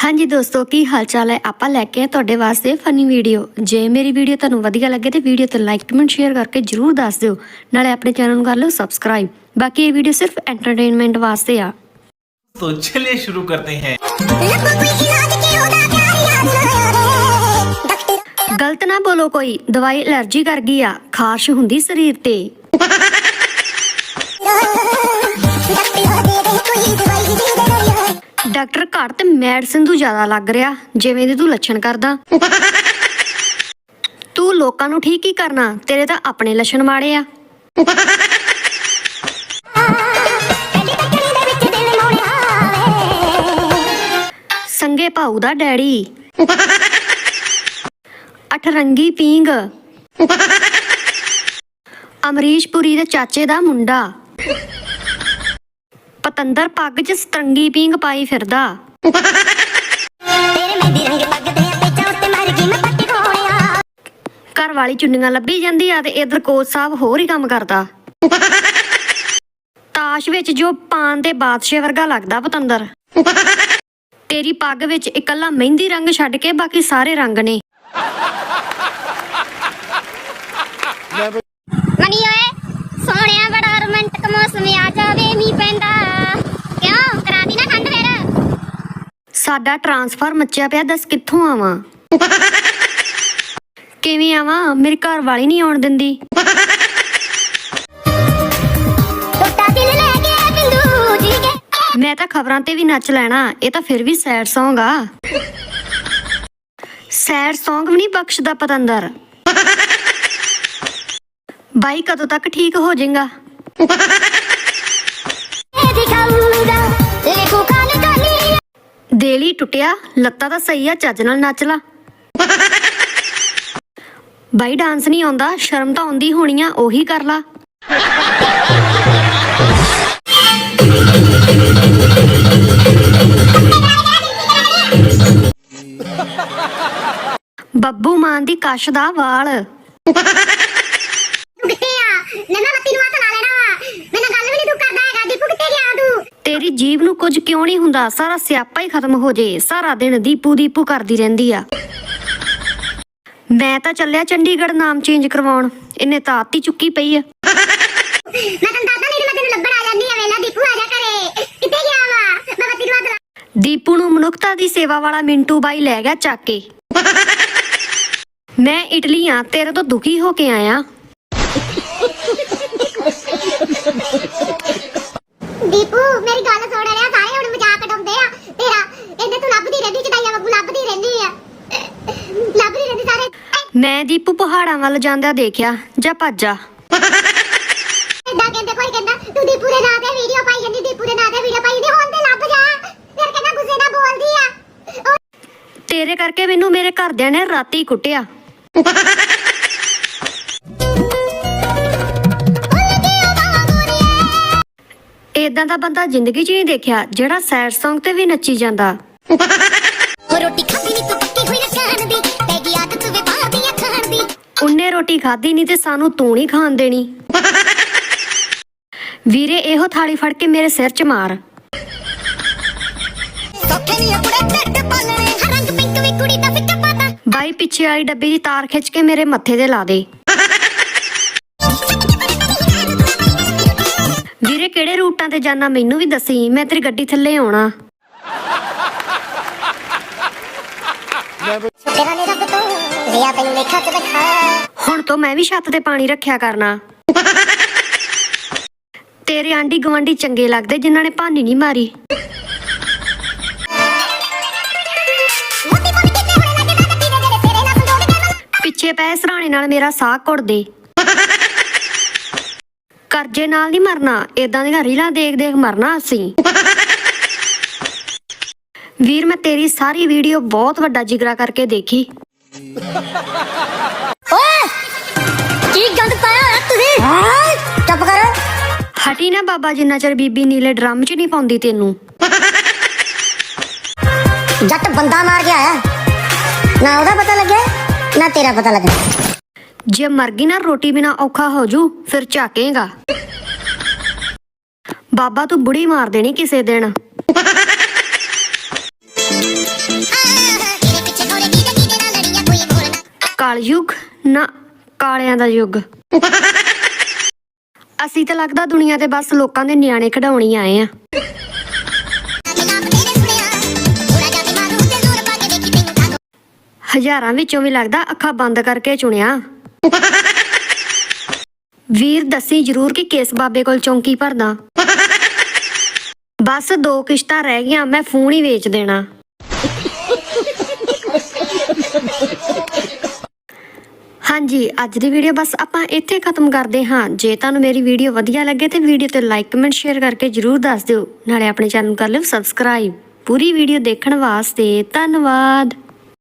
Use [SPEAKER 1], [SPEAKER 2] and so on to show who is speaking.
[SPEAKER 1] ਹਾਂਜੀ ਦੋਸਤੋ ਕੀ ਹਾਲ ਚਾਲ ਹੈ ਆਪਾਂ ਲੈ ਕੇ ਆਏ ਤੁਹਾਡੇ ਵਾਸਤੇ ਫਨੀ ਵੀਡੀਓ ਜੇ ਮੇਰੀ ਵੀਡੀਓ ਤੁਹਾਨੂੰ ਵਧੀਆ ਲੱਗੇ ਤੇ ਵੀਡੀਓ ਤੇ ਲਾਈਕ ਕਮੈਂਟ ਸ਼ੇਅਰ ਕਰਕੇ ਜਰੂਰ ਦੱਸ ਦਿਓ ਨਾਲੇ ਆਪਣੇ ਚੈਨਲ ਨੂੰ ਕਰ ਲਓ ਸਬਸਕ੍ਰਾਈਬ ਬਾਕੀ ਇਹ ਵੀਡੀਓ ਸਿਰਫ ਐਂਟਰਟੇਨਮੈਂਟ ਵਾਸਤੇ ਆ
[SPEAKER 2] तो चलिए शुरू करते हैं
[SPEAKER 1] ਗਲਤ ਨਾ ਬੋਲੋ ਕੋਈ ਦਵਾਈ ਅਲਰਜੀ ਕਰ ਗਈ ਆ ਖਾਰਸ਼ ਹੁੰਦੀ ਸਰੀਰ ਤੇ ਡਾਕਟਰ ਘਰ ਤੇ ਮੈਡੀਸਨ ਤੂੰ ਜ਼ਿਆਦਾ ਲੱਗ ਰਿਹਾ, ਜਿਵੇਂ ਦੇ ਤੂੰ ਲੱਛਣ ਕਰਦਾ। ਤੂੰ ਲੋਕਾਂ ਨੂੰ ਠੀਕ ਹੀ ਕਰਨਾ, ਤੇਰੇ ਤਾਂ ਆਪਣੇ ਲੱਛਣ ਮਾੜੇ ਆ। ਸੰਗੇ ਭਾਊ ਦਾ ਡੈਡੀ। ਅਠਰੰਗੀ ਪੀਂਗ ਅਮਰੀਸ਼ ਪੁਰੀ ਦੇ ਚਾਚੇ ਦਾ ਮੁੰਡਾ। ਪਤੰਦਰ ਪੱਗ 'ਚ ਸਤਰੰਗੀ ਪੀਂਗ ਪਾਈ ਫਿਰਦਾ। ਘਰ ਵਾਲੀ ਚੁੰਨੀਆਂ ਲੱਭੀ ਜਾਂਦੀ ਆ ਤੇ ਇਧਰ ਕੋਚ ਸਾਹਿਬ ਹੋਰ ਹੀ ਕੰਮ ਕਰਦਾ। ਤਾਸ਼ ਵਿੱਚ ਜੋ ਪਾਨ ਦੇ ਬਾਦਸ਼ਾਹ ਵਰਗਾ ਲੱਗਦਾ ਪਤੰਦਰ। ਤੇਰੀ ਪੱਗ ਵਿੱਚ ਇਕੱਲਾ ਮਹਿੰਦੀ ਰੰਗ ਛੱਡ ਕੇ ਬਾਕੀ ਸਾਰੇ ਰੰਗ ਨੇ
[SPEAKER 3] ਮਨੀ ਓਏ ਸੋਹਣਿਆ ਬੜਾ ਰੋਮਾਂਟਿਕ ਮੌਸਮ ਆ ਜਾਵੇ ਮੀਂਹ ਪੈਂਦਾ ਕਿਉਂ ਕਰਾਤੀ ਨਾ ਠੰਡ ਫੇਰ
[SPEAKER 1] ਸਾਡਾ ਟਰਾਂਸਫਰ ਮੱਚਿਆ ਪਿਆ ਦੱਸ ਕਿੱਥੋਂ ਆਵਾਂ? ਕਿਵੇਂ ਆਵਾਂ? ਮੇਰੀ ਘਰ ਵਾਲੀ ਨਹੀਂ ਆਉਣ ਦਿੰਦੀ। ਮੈਂ ਤਾਂ ਖਬਰਾਂ ਤੇ ਵੀ ਨੱਚ ਲੈਣਾ ਇਹ ਤਾਂ ਫਿਰ ਵੀ ਸੈਡ Song ਆ। ਸੈਡ Song ਵੀ ਨਹੀਂ ਬਖਸ਼ਦਾ ਪਤੰਦਰ। ਬਾਈ ਕਦੋਂ ਤੱਕ ਠੀਕ ਹੋ ਜਾਏਗਾ? ਦੇਲੀ ਟੁੱਟਿਆ, ਲੱਤਾਂ ਤਾਂ ਸਹੀ ਆ, ਚੱਜ ਨਾਲ ਨੱਚ ਲਾ। ਬਾਈ ਡਾਂਸ ਨਹੀਂ ਆਉਂਦਾ, ਸ਼ਰਮ ਤਾਂ ਆਉਂਦੀ ਹੋਣੀ ਆ, ਉਹੀ ਕਰ ਲਾ। ਬੱਬੂ ਮਾਨ ਦੀ ਕਸ਼ ਦਾ ਵਾਲ।
[SPEAKER 3] ਤੂੰ ਕਿੱਥੇ ਲੱਤੀ ਨੂੰ ਹੱਥ ਲਾ ਲੈਣਾ ਵਾ ਮੈਨੂੰ ਗੱਲ ਵੀ ਨਹੀਂ ਤੂੰ ਕਰਦਾ ਹੈਗਾ ਦੀਪੂ ਕਿੱਥੇ ਗਿਆ ਤੂੰ
[SPEAKER 1] ਤੇਰੀ ਜੀਬ ਨੂੰ ਕੁਝ ਕਿਉਂ ਨਹੀਂ ਹੁੰਦਾ? ਸਾਰਾ ਸਿਆਪਾ ਹੀ ਖਤਮ ਹੋ ਜੇ। ਸਾਰਾ ਦਿਨ ਦੀਪੂ ਦੀਪੂ ਕਰਦੀ ਰਹਿੰਦੀ ਆ। ਮੈਂ ਤਾਂ ਚੱਲਿਆ ਚੰਡੀਗੜ੍ਹ ਨਾਮ ਚੇਂਜ ਕਰਵਾਉਣ। ਇਹਨੇ ਤਾਂ ਆਤੀ ਚੁੱਕੀ ਪਈ ਆ।
[SPEAKER 3] ਮੈਂ ਤੈਨੂੰ ਦੱਸਦਾ ਨਹੀਂ ਮੈਂ ਤੈਨੂੰ ਲੱਭਣ ਆ ਜਾਂਦੀ ਆ ਵੇਲਾ। ਦੀਪੂ ਆ ਜਾ ਘਰੇ। ਕਿੱਥੇ ਗਿਆ ਵਾ? ਮੈਂ ਬੱਤੀ ਨੂੰ
[SPEAKER 1] ਦੀਪੂ ਨੂੰ ਮਨੁੱਖਤਾ ਦੀ ਸੇਵਾ ਵਾਲਾ ਮਿੰਟੂ ਬਾਈ ਲੈ ਗਿਆ ਚੱਕ ਕੇ। ਮੈਂ ਇਟਲੀ ਆ ਤੇਰੇ ਤੋਂ ਦੁਖੀ ਹੋ ਕੇ ਆਇਆ
[SPEAKER 3] ਦੀਪੂ ਮੇਰੀ ਗੱਲ ਸੁਣ ਰਿਹਾ ਸਾਰੇ ਹੁਣ ਮਜ਼ਾਕ ਉਡਾਉਂਦੇ ਆ ਤੇਰਾ ਇਹਨੇ ਤੂੰ ਲੱਭਦੀ ਰਹਿੰਦੀ ਚਟਾਈਆਂ ਵਾਂਗੂ ਲੱਭਦੀ ਰਹਿੰਦੀ ਆ ਲੱਭਦੀ ਰਹਿੰਦੀ ਸਾਰੇ
[SPEAKER 1] ਮੈਂ ਦੀਪੂ ਪਹਾੜਾਂ ਵੱਲ ਜਾਂਦਿਆਂ ਦੇਖਿਆ ਜਾ ਭੱਜਾ।
[SPEAKER 3] ਇਦਾਂ ਕਹਿੰਦੇ ਕੋਈ ਕਹਿੰਦਾ ਤੂੰ ਦੀਪੂ ਦੇ ਨਾਂ ਤੇ ਵੀਡੀਓ ਪਾਈ ਜਾਂਦੀ ਦੀਪੂ ਦੇ ਨਾਂ ਤੇ ਵੀਡੀਓ ਪਾਈ ਜਾਂਦੀ ਹੁਣ ਤੇ ਲੱਭ ਜਾ। ਫਿਰ ਕਹਿੰਦਾ ਗੁੱਸੇ ਨਾਲ ਬੋਲਦੀ ਆ। ਉਹ
[SPEAKER 1] ਤੇਰੇ ਕਰਕੇ ਮੈਨੂੰ ਮੇਰੇ ਘਰਦਿਆਂ ਨੇ ਰਾਤੀ ਕੁੱਟਿਆ। ਏਦਾਂ ਦਾ ਬੰਦਾ ਜ਼ਿੰਦਗੀ 'ਚ ਨਹੀਂ ਦੇਖਿਆ ਜਿਹੜਾ ਸੈਡ Song ਤੇ ਵੀ ਨੱਚੀ ਜਾਂਦਾ। ਉਹਨੇ ਰੋਟੀ ਖਾਧੀ ਨਹੀਂ ਤੇ ਸਾਨੂੰ ਤੂੰ ਨਹੀਂ ਖਾਣ ਦੇਣੀ। ਵੀਰੇ ਇਹੋ ਥਾਲੀ ਫੜ ਕੇ ਮੇਰੇ ਸਿਰ 'ਚ ਮਾਰ।
[SPEAKER 3] ਸੋਖੇ ਨਹੀਂ ਕੁੜੇ ਟੱਟ ਪਾਲਣੇ ਹਰ ਰੰਗ ਪਿੰਕ ਵੇ ਕੁੜੀ ਦਾ ਫਿੱਕਾ ਪਾਤਾ
[SPEAKER 1] ਬਾਈ ਪਿੱਛੇ ਵਾਲੀ ਡੱਬੀ ਦੀ ਤਾਰ ਖਿੱਚ ਕੇ ਮੇਰੇ ਮੱਥੇ ਤੇ ਲਾ ਦੇ। ਵੀਰੇ ਕਿਹੜੇ ਰੂਟਾਂ ਤੇ ਜਾਣਾ ਮੈਨੂੰ ਵੀ ਦੱਸੀ ਮੈਂ ਤੇਰੀ ਗੱਡੀ ਥੱਲੇ ਆਉਣਾ।
[SPEAKER 3] ਲਿਆ ਤੈਨੂੰ ਲੇਖਾ ਤੇ ਦਿਖਾ
[SPEAKER 1] ਹੁਣ ਤੋਂ ਮੈਂ ਵੀ ਛੱਤ ਤੇ ਪਾਣੀ ਰੱਖਿਆ ਕਰਨਾ। ਤੇਰੇ ਆਂਢੀ ਗਵਾਂਢੀ ਚੰਗੇ ਲੱਗਦੇ ਜਿਨ੍ਹਾਂ ਨੇ ਭਾਨੀ ਨਹੀਂ ਮਾਰੀ। ਪਿੱਛੇ ਪਏ ਸਰਾਣੇ ਨਾਲ ਮੇਰਾ ਸਾਹ ਘੁੱਟਦੇ ਕਰਜ਼ੇ ਨਾਲ ਨਹੀਂ ਮਰਨਾ ਏਦਾਂ ਦੀਆਂ ਰੀਲਾਂ ਦੇਖ ਦੇਖ ਮਰਨਾ ਅਸੀਂ। ਵੀਰ ਮੈਂ ਤੇਰੀ ਸਾਰੀ ਵੀਡੀਓ ਬਹੁਤ ਵੱਡਾ ਜਿਗਰਾ ਕਰਕੇ ਦੇਖੀ।
[SPEAKER 3] ਓਏ ਕੀ ਗੰਦ ਪਾਇਆ ਹੋਇਆ ਤੁਸੀਂ? ਚੁੱਪ ਕਰੋ।
[SPEAKER 1] ਹਟੀ ਨਾ ਬਾਬਾ ਜਿੰਨਾ ਚਿਰ ਬੀਬੀ ਨੀਲੇ ਡਰਮ 'ਚ ਨਹੀਂ ਪਾਉਂਦੀ ਤੈਨੂੰ।
[SPEAKER 3] ਜੱਟ ਬੰਦਾ ਮਾਰ ਕੇ ਆਇਆ ਨਾ ਉਹਦਾ ਪਤਾ ਲੱਗਿਆ ਨਾ ਤੇਰਾ ਪਤਾ ਲੱਗਾ।
[SPEAKER 1] ਜੇ ਮਰ ਗਈ ਨਾ ਰੋਟੀ ਬਿਨਾ ਔਖਾ ਹੋ ਜੂ ਫਿਰ ਝਾਕੇਗਾ। ਬਾਬਾ ਤੂੰ ਬੁੜੀ ਮਾਰ ਦੇਣੀ ਕਿਸੇ ਦਿਨ। ਯੁੱਗ, ਨਾ ਕਾਲਿਆਂ ਦਾ ਯੁੱਗ। ਅਸੀਂ ਤਾਂ ਲੱਗਦਾ ਦੁਨੀਆ ਤੇ ਬਸ ਲੋਕਾਂ ਦੇ ਨਿਆਣੇ ਕਢਾਉਣੀ ਆਏ ਆ। ਹਜ਼ਾਰਾਂ ਵਿੱਚੋਂ ਵੀ ਲੱਗਦਾ ਅੱਖਾਂ ਬੰਦ ਕਰਕੇ ਚੁਣਿਆ। ਵੀਰ ਦੱਸੀ ਜਰੂਰ ਕਿ ਕੇਸ ਬਾਬੇ ਕੋਲ ਚੌਂਕੀ ਭਰਦਾ। ਬਸ ਦੋ ਕਿਸ਼ਤਾਂ ਰਹਿ ਗਈਆਂ, ਮੈਂ ਫੋਨ ਹੀ ਵੇਚ ਦੇਣਾ। ਹਾਂਜੀ, ਅੱਜ ਦੀ ਵੀਡੀਓ ਬਸ ਆਪਾਂ ਇੱਥੇ ਖਤਮ ਕਰਦੇ ਹਾਂ। ਜੇ ਤੁਹਾਨੂੰ ਮੇਰੀ ਵੀਡੀਓ ਵਧੀਆ ਲੱਗੇ ਤੇ ਵੀਡੀਓ ਤੇ ਲਾਈਕ ਕਮੈਂਟ ਸ਼ੇਅਰ ਕਰਕੇ ਜਰੂਰ ਦੱਸ ਦਿਓ। ਨਾਲੇ ਆਪਣੇ ਚੈਨਲ ਨੂੰ ਕਰ ਲਿਓ ਸਬਸਕ੍ਰਾਈਬ ਪੂਰੀ ਵੀਡੀਓ ਦੇਖਣ ਵਾਸਤੇ ਧੰਨਵਾਦ।